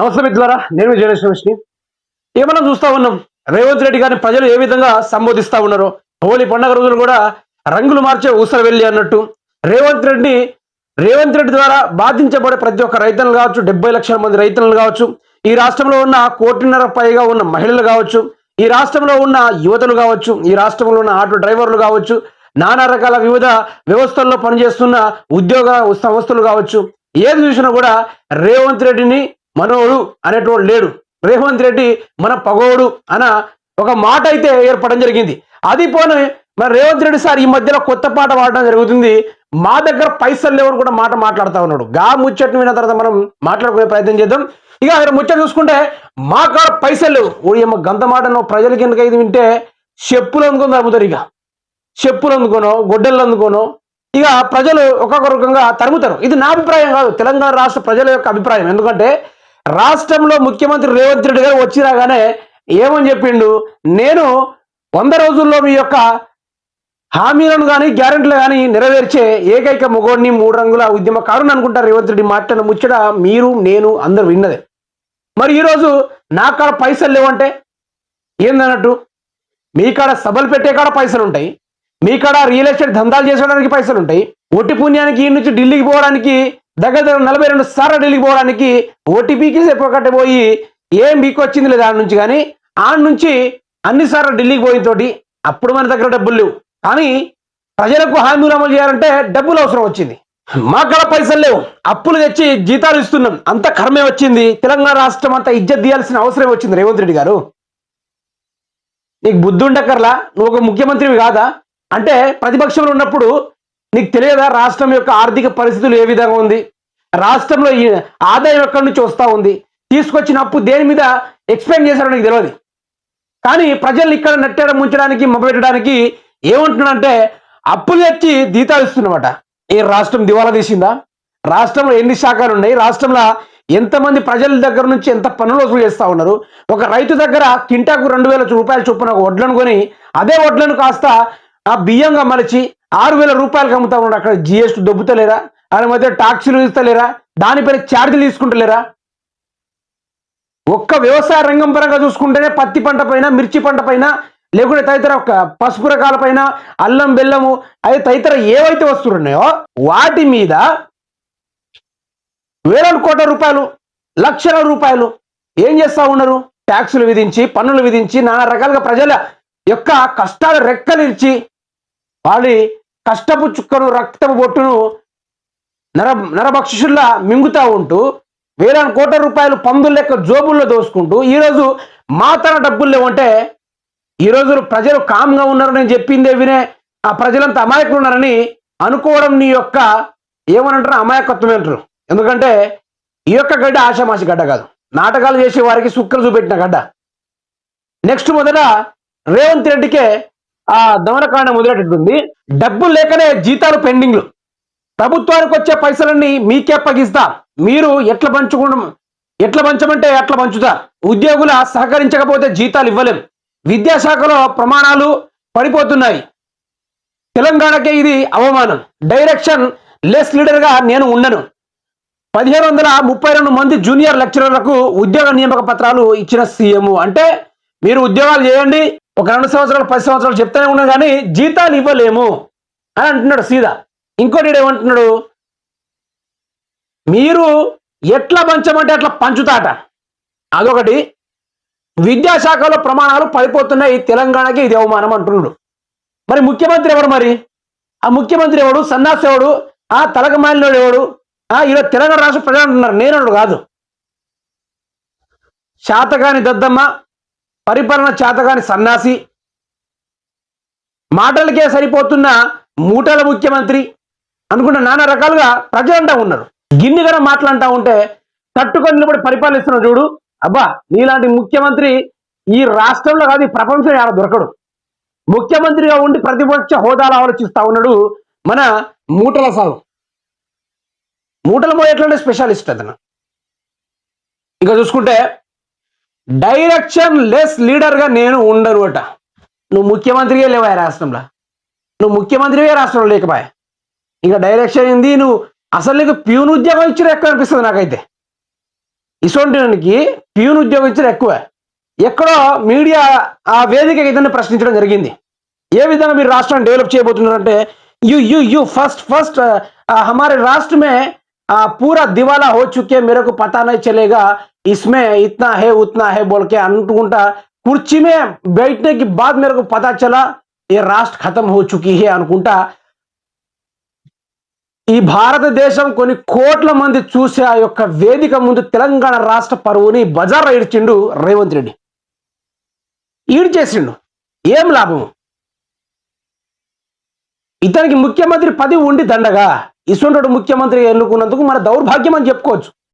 నమస్తే మిత్రులారా నేను జయలక్ష్మి ఇక చూస్తా ఉన్నాం రేవంత్ రెడ్డి గారిని ప్రజలు ఏ విధంగా సంబోధిస్తా ఉన్నారో. హోలీ పండగ రోజులు కూడా రంగులు మార్చే ఊసర వెళ్ళి అన్నట్టు. రేవంత్ రెడ్డి రేవంత్ రెడ్డి ద్వారా బాధించబడే ప్రతి ఒక్క రైతులు కావచ్చు డెబ్బై లక్షల మంది రైతులను కావచ్చు ఈ రాష్ట్రంలో ఉన్న కోటిన్నర పైగా ఉన్న మహిళలు కావచ్చు ఈ రాష్ట్రంలో ఉన్న యువతలు కావచ్చు ఈ రాష్ట్రంలో ఉన్న ఆటో డ్రైవర్లు కావచ్చు నానా రకాల వివిధ వ్యవస్థల్లో పనిచేస్తున్న ఉద్యోగ సంస్థలు కావచ్చు. ఏది చూసినా కూడా రేవంత్ రెడ్డిని మనోడు అనేటోడు లేడు. రేవంత్ రెడ్డి మన పగోడు అన్న ఒక మాట అయితే ఏర్పడడం జరిగింది. అది పోనీ మన రేవంత్ రెడ్డి సార్ ఈ మధ్యలో కొత్త పాట పాడడం జరుగుతుంది. మా దగ్గర పైసలు లేవని కూడా మాట మాట్లాడుతూ ఉన్నాడు. గా ముచ్చట్ని విన్న తర్వాత మనం మాట్లాడుకునే ప్రయత్నం చేద్దాం. ఇక అక్కడ ముచ్చట చూసుకుంటే మా కాడ పైసలు లేవు. ఓడియమ్మ గంత మాట నువ్వు ప్రజలకి ఎందుకు ఇది వింటే చెప్పులు అందుకొని తరుముతారు ఇక. చెప్పులు అందుకోనో గొడ్డలు అందుకోనో ఇక ప్రజలు ఒక్కొక్క రకంగా తరుముతారు. ఇది నా అభిప్రాయం కాదు. తెలంగాణ రాష్ట్ర ప్రజల యొక్క అభిప్రాయం. ఎందుకంటే రాష్ట్రంలో ముఖ్యమంత్రి రేవంత్ రెడ్డి గారు వచ్చి రాగానే ఏమని చెప్పిండు? నేను వంద రోజుల్లో మీ యొక్క హామీలను కానీ గ్యారెంటీలు కానీ నెరవేర్చే ఏకైక మొగోడిని మూడు రంగుల ఉద్యమకారుని అనుకుంటారు రేవంత్ రెడ్డి మాట్లాడిన ముచ్చట మీరు నేను అందరూ విన్నదే. మరి ఈరోజు నా కాడ పైసలు లేవంటే? ఏందన్నట్టు? మీ కాడ సభలు పెట్టే కాడ పైసలు ఉంటాయి. మీ కాడ రియల్ ఎస్టేట్ దందాలు చేసుకోవడానికి పైసలు ఉంటాయి. ఒట్టి పుణ్యానికి ఈ నుంచి ఢిల్లీకి పోవడానికి దగ్గర దగ్గర నలభై రెండు సార్లు ఢిల్లీకి పోవడానికి ఓటీపీకి చెప్పకట్టే పోయి ఏం మీకు వచ్చింది లేదు ఆడ నుంచి కానీ ఆడ నుంచి అన్నిసార్లు ఢిల్లీకి పోయిన తోటి అప్పుడు మన దగ్గర డబ్బులు లేవు. కానీ ప్రజలకు హామీలు అమలు చేయాలంటే డబ్బులు అవసరం వచ్చింది. మా పైసలు లేవు. అప్పులు తెచ్చి జీతాలు ఇస్తున్నాం. అంత కర్మే వచ్చింది. తెలంగాణ రాష్ట్రం అంతా ఇజ్జత్ తీయాల్సిన అవసరం వచ్చింది రేవంత్ రెడ్డి గారు. నీకు బుద్ధి ఉండక్కర్లా. నువ్వు ఒక ముఖ్యమంత్రివి కాదా? అంటే ప్రతిపక్షంలో ఉన్నప్పుడు నీకు తెలియదా? రాష్ట్రం యొక్క ఆర్థిక పరిస్థితులు ఏ విధంగా ఉంది? రాష్ట్రంలో ఈ ఆదాయం ఎక్కడి నుంచి వస్తూ ఉంది? తీసుకొచ్చిన అప్పు దేని మీద ఎక్స్ప్లెయిన్ చేశారో నీకు తెలియదు కానీ ప్రజల్ని ఇక్కడ నెట్టడం ముంచడానికి మొబెట్టడానికి ఏమంటున్నాడంటే అప్పులు తెచ్చి జీతాలు ఇస్తున్నమాట ఈ రాష్ట్రం దివాలా తీసిందా? రాష్ట్రంలో ఎన్ని శాఖలు ఉన్నాయి? రాష్ట్రంలో ఎంతమంది ప్రజల దగ్గర నుంచి ఎంత పనులు వసూలు చేస్తూ ఉన్నారు? ఒక రైతు దగ్గర కింటాకు రెండు వేల రూపాయల చొప్పున ఒక వడ్లను కొని అదే వడ్లను కాస్త ఆ బియ్యంగా మలిచి ఆరు వేల రూపాయలకు అమ్ముతా ఉన్నాడు. అక్కడ జిఎస్టీ దొబ్బుతలేరా? ఆయన మధ్య ట్యాక్సీలు ఇస్తలేరా? దానిపైన ఛార్జీలు తీసుకుంటలేరా? ఒక్క వ్యవసాయ రంగం పరంగా చూసుకుంటేనే పత్తి పంట పైన మిర్చి పంట పైన లేకుంటే తదితర పసుపు రకాల పైన అల్లం బెల్లము అదే తదితర ఏవైతే వస్తువులు ఉన్నాయో వాటి మీద వేల కోట్ల రూపాయలు లక్షల రూపాయలు ఏం చేస్తా ఉన్నారు? ట్యాక్సులు విధించి పన్నులు విధించి నానా రకాలుగా ప్రజల యొక్క కష్టాలు రెక్కలిచ్చి వాళ్ళు కష్టపు చుక్కను రక్తపు బొట్టును నర నరభక్షుల్లా మింగుతా ఉంటూ వేల కోట్ల రూపాయలు పందుల లెక్క జోబుల్లో దోసుకుంటూ ఈరోజు మా తన డబ్బులు లేవంటే ఈరోజు ప్రజలు కామ్గా ఉన్నారు నేను చెప్పిందే వినే ఆ ప్రజలంతా అమాయకులు ఉన్నారని అనుకోవడం నీ యొక్క ఏమనంటారు? అమాయకత్వం అంటారు. ఎందుకంటే ఈ యొక్క గడ్డ ఆషామాషి గడ్డ కాదు. నాటకాలు చేసే వారికి సుక్కలు చూపెట్టిన గడ్డ. నెక్స్ట్ మొదట రేవంత్ రెడ్డికే ఆ దమనకాండ మొదలెట్టుంది డబ్బులు లేకనే జీతాలు పెండింగ్లు ప్రభుత్వానికి వచ్చే పైసలన్నీ మీకే అప్పగిస్తా. మీరు ఎట్లా పంచుకోవడం ఎట్లా పంచమంటే ఎట్లా పంచుతా. ఉద్యోగుల సహకరించకపోతే జీతాలు ఇవ్వలేం. విద్యాశాఖలో ప్రమాణాలు పడిపోతున్నాయి. తెలంగాణకే ఇది అవమానం. డైరెక్షన్ లెస్ లీడర్గా నేను ఉండను. పదిహేను వందల ముప్పై రెండు మంది జూనియర్ లెక్చరర్లకు ఉద్యోగ నియామక పత్రాలు ఇచ్చిన సీఎం. అంటే మీరు ఉద్యోగాలు చేయండి ఒక రెండు సంవత్సరాలు పది సంవత్సరాలు చెప్తానే ఉన్నాం కానీ జీతాలు ఇవ్వలేము అని అంటున్నాడు సీదా ఇంకోటి ఏమంటున్నాడు? మీరు ఎట్లా పంచమంటే అట్లా పంచుతాట. అదొకటి. విద్యాశాఖలో ప్రమాణాలు పడిపోతున్నాయి తెలంగాణకి ఇది అవమానం అంటున్నాడు. మరి ముఖ్యమంత్రి ఎవరు మరి? ఆ ముఖ్యమంత్రి ఎవడు? సన్నాసి ఎవడు? ఆ తలకమాలినోడు ఎవడు? ఆ ఈరోజు తెలంగాణ రాష్ట్ర ప్రజలు అంటున్నారు నేను కాదు. శాతకాని దద్దమ్మ పరిపాలన చేతగాని సన్నాసి. మాటలకే సరిపోతున్న మూటల ముఖ్యమంత్రి అనుకున్న నానా రకాలుగా ప్రజలంటా ఉన్నారు. గిన్నెగన మాటలంటా ఉంటే తట్టుకొని నిలబడి పరిపాలిస్తున్నావు చూడు. అబ్బా నీలాంటి ముఖ్యమంత్రి ఈ రాష్ట్రంలో కాదు ఈ ప్రపంచం ఆడ దొరకడు. ముఖ్యమంత్రిగా ఉండి ప్రతిపక్ష హోదాలో ఆలోచిస్తా ఉన్నాడు మన మూటల సాగు. మూటల మోయట్లంటే స్పెషలిస్ట్ అతను. ఇక చూసుకుంటే డైరెక్షన్ లెస్ లీడర్గా నేను ఉండను అట. నువ్వు ముఖ్యమంత్రియే లేవా రాష్ట్రంలో. నువ్వు ముఖ్యమంత్రివే రాష్ట్రంలో లేకపోయా? ఇక డైరెక్షన్ ఏంది? నువ్వు అసలు నీకు ప్యూన్ ఉద్యోగం ఇచ్చిన ఎక్కువ అనిపిస్తుంది నాకైతే. ఇసోంటికి ప్యూన్ ఉద్యోగం ఇచ్చిన ఎక్కువ. ఎక్కడో మీడియా ఆ వేదిక ఏదైనా ప్రశ్నించడం జరిగింది. ఏ విధంగా మీరు రాష్ట్రాన్ని develop చేయబోతున్నారంటే you you you first first హమారే రాష్ట్రమే पूरा दिवाला हो चुके मेरे को पता नहीं चलेगा इसमें इतना है उतना है बोल के అనుకుంటా కుర్చీ में बैठने के बाद मेरे को पता चला ये राष्ट्र खत्म हो चुकी है అనుకుంటా ఈ భారతదేశం కొన్ని కోట్ల మంది చూసే ఆ యొక్క వేదిక ముందు తెలంగాణ రాష్ట్ర పరువుని బజార్ ఇడిచిండు రేవంత్ రెడ్డి ఈడు చేసిండు ఏం లాభం ఇతనికి ముఖ్యమంత్రి పదవి ఉండి దండగా ఇసుంటుడు ముఖ్యమంత్రి ఎన్నుకున్నందుకు మన దౌర్భాగ్యం అని చెప్పుకోవచ్చు.